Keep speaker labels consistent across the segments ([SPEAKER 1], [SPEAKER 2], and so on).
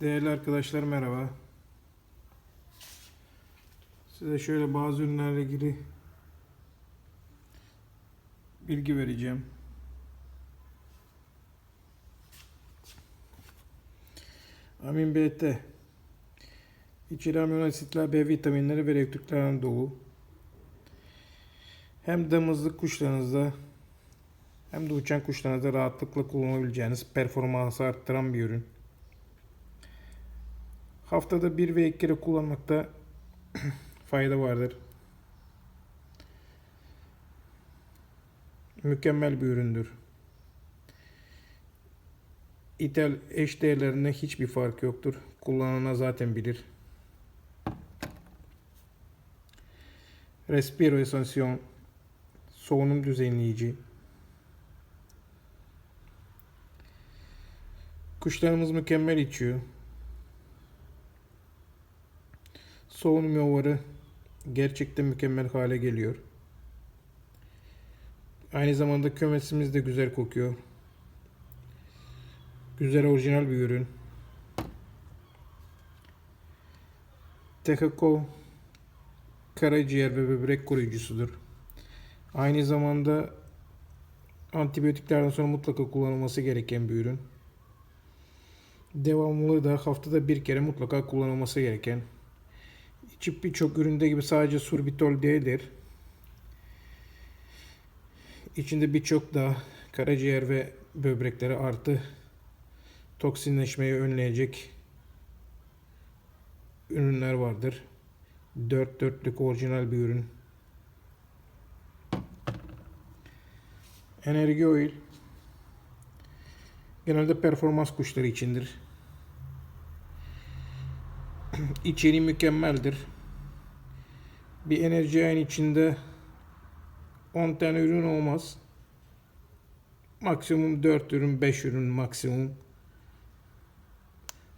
[SPEAKER 1] Değerli arkadaşlar merhaba. Size şöyle bazı ürünlerle ilgili bilgi vereceğim. Amin BT İçeri amino asitler, B vitaminleri ve elektriklerden dolu. Hem damızlık kuşlarınızda hem de uçan kuşlarınızda rahatlıkla kullanabileceğiniz performansı arttıran bir ürün. Haftada bir ve iki kere kullanmakta fayda vardır. Mükemmel bir üründür. İthal eş değerlerinde hiçbir fark yoktur. Kullanana zaten bilir. Respiro Essential Soğunum düzenleyici Kuşlarımız mükemmel içiyor. Soğunum yolları gerçekten mükemmel hale geliyor. Aynı zamanda kümesimiz de güzel kokuyor. Güzel orijinal bir ürün. Tekako karaciğer ve böbrek koruyucusudur. Aynı zamanda antibiyotiklerden sonra mutlaka kullanılması gereken bir ürün. Devamlı da haftada bir kere mutlaka kullanılması gereken. İçip birçok üründe gibi sadece surbitol değildir. İçinde birçok da karaciğer ve böbrekleri artı toksinleşmeyi önleyecek ürünler vardır. Dört dörtlük orijinal bir ürün. Enerji oil genelde performans kuşları içindir. İçeriği mükemmeldir. Bir enerji ayın içinde 10 tane ürün olmaz. Maksimum 4 ürün, 5 ürün maksimum.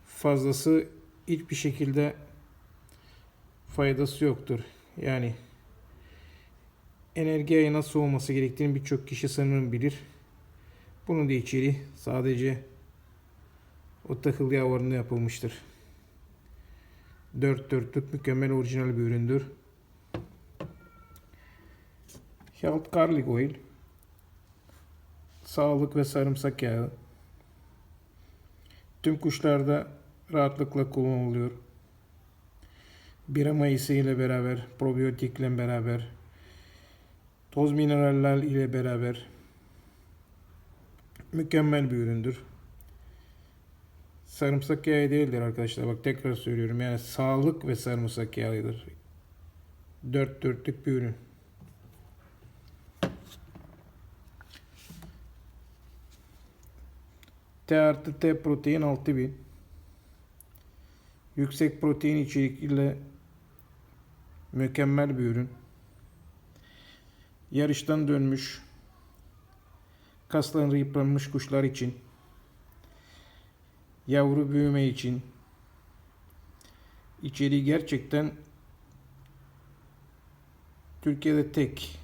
[SPEAKER 1] Fazlası hiçbir şekilde faydası yoktur. Yani enerji ayı nasıl olması gerektiğini birçok kişi sanırım bilir. Bunun da içeriği sadece o takıl yavrularında yapılmıştır. Dört dörtlük mükemmel orijinal bir üründür. Health Garlic Oil Sağlık ve sarımsak yağı Tüm kuşlarda rahatlıkla kullanılıyor. Bira mayısı ile beraber, probiyotikle beraber, toz mineraller ile beraber mükemmel bir üründür. Sarımsak yağı değildir arkadaşlar. Bak tekrar söylüyorum. Yani sağlık ve sarımsak yağıdır. Dört dörtlük bir ürün. T artı T protein 6000. Yüksek protein içeriğiyle mükemmel bir ürün. Yarıştan dönmüş kasları yıpranmış kuşlar için yavru büyüme için içeriği gerçekten Türkiye'de tek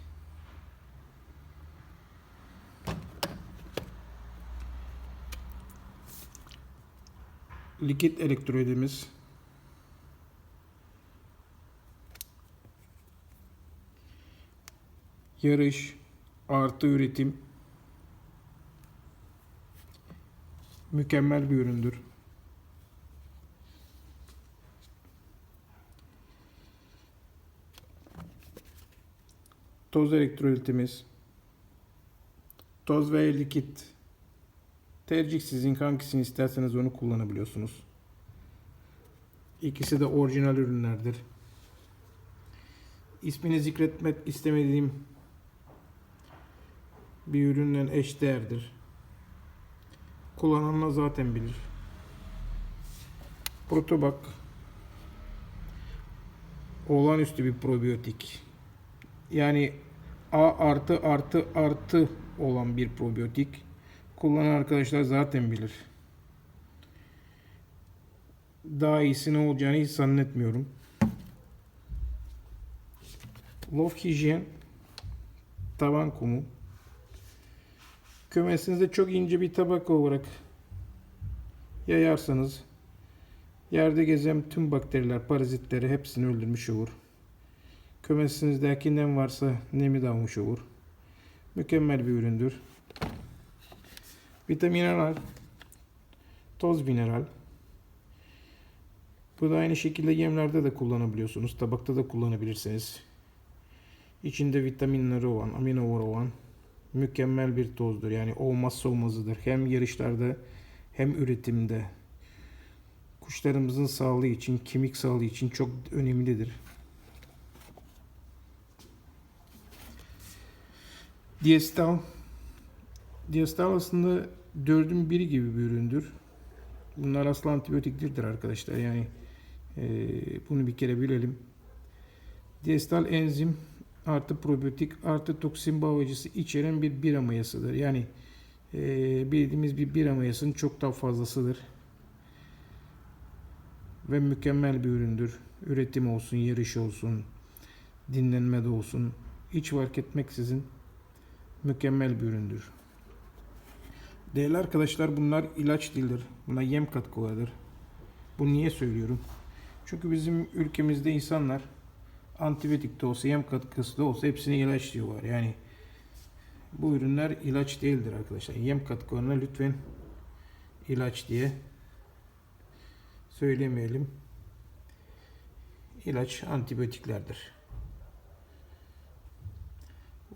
[SPEAKER 1] likit elektrolitimiz yarış artı üretim. Mükemmel bir üründür. Toz elektrolitimiz toz ve likit tercih sizin hangisini isterseniz onu kullanabiliyorsunuz. İkisi de orijinal ürünlerdir. İsmini zikretmek istemediğim bir ürünle eşdeğerdir. Kullananlar zaten bilir. Protobak olağanüstü bir probiyotik. Yani A artı artı artı olan bir probiyotik. Kullanan arkadaşlar zaten bilir. Daha iyisi ne olacağını hiç zannetmiyorum. Love Hijyen taban kumu kümesinizde çok ince bir tabaka olarak yayarsanız Yerde gezen tüm bakteriler, parazitleri hepsini öldürmüş olur. Kümesinizdeki nem varsa nemi de almış olur. Mükemmel bir üründür. Vitaminal, toz mineral. Bu da aynı şekilde yemlerde de kullanabiliyorsunuz. Tabakta da kullanabilirsiniz. İçinde vitaminleri olan, amino olan mükemmel bir tozdur. Yani olmazsa olmazıdır. Hem yarışlarda hem üretimde. Kuşlarımızın sağlığı için, kemik sağlığı için çok önemlidir. Diestal Diestal aslında dördün biri gibi bir üründür. Bunlar aslında antibiyotiktirdir arkadaşlar. Yani e, bunu bir kere bilelim. Diestal enzim artı probiyotik artı toksin bağlayıcısı içeren bir bira mayasıdır. Yani e, bildiğimiz bir bira mayasının çok daha fazlasıdır. Ve mükemmel bir üründür. Üretim olsun, yarış olsun, dinlenmede olsun. Hiç fark etmeksizin mükemmel bir üründür. Değerli arkadaşlar bunlar ilaç değildir. Bunlar yem katkılarıdır. Bunu niye söylüyorum? Çünkü bizim ülkemizde insanlar antibiyotik de olsa yem katkısı da olsa hepsine ilaç diyorlar. Yani bu ürünler ilaç değildir arkadaşlar. Yem katkılarına lütfen ilaç diye söylemeyelim. İlaç antibiyotiklerdir.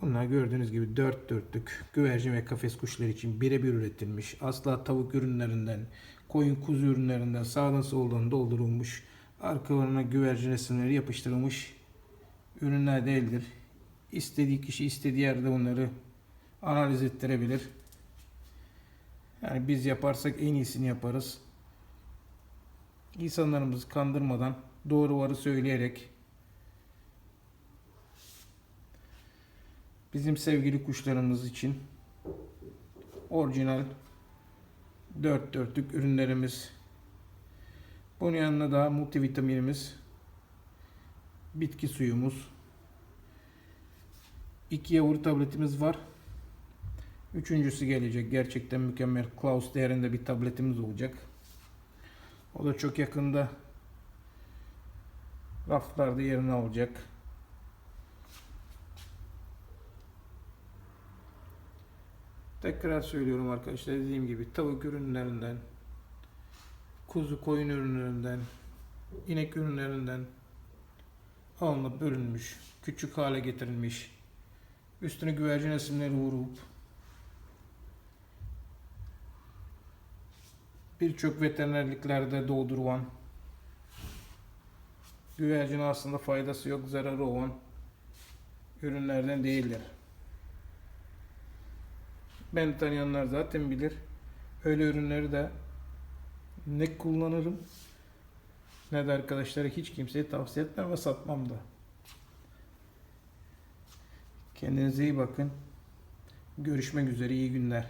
[SPEAKER 1] Bunlar gördüğünüz gibi dört dörtlük güvercin ve kafes kuşları için birebir üretilmiş. Asla tavuk ürünlerinden, koyun kuzu ürünlerinden sağdan soldan doldurulmuş. Arkalarına güvercin resimleri yapıştırılmış ürünler değildir. İstediği kişi istediği yerde onları analiz ettirebilir. Yani biz yaparsak en iyisini yaparız. İnsanlarımızı kandırmadan doğru varı söyleyerek bizim sevgili kuşlarımız için orijinal dört dörtlük ürünlerimiz. Bunun yanına da multivitaminimiz, bitki suyumuz, iki yavru tabletimiz var. Üçüncüsü gelecek. Gerçekten mükemmel. Klaus değerinde bir tabletimiz olacak. O da çok yakında raflarda yerini alacak. Tekrar söylüyorum arkadaşlar dediğim gibi tavuk ürünlerinden, kuzu koyun ürünlerinden, inek ürünlerinden alınıp bölünmüş, küçük hale getirilmiş, üstüne güvercin resimleri vurup birçok veterinerliklerde doğdurulan güvercin aslında faydası yok, zararı olan ürünlerden değildir. Ben tanıyanlar zaten bilir. Öyle ürünleri de ne kullanırım ne de arkadaşlara hiç kimseye tavsiye etmem ve satmam da. Kendinize iyi bakın. Görüşmek üzere iyi günler.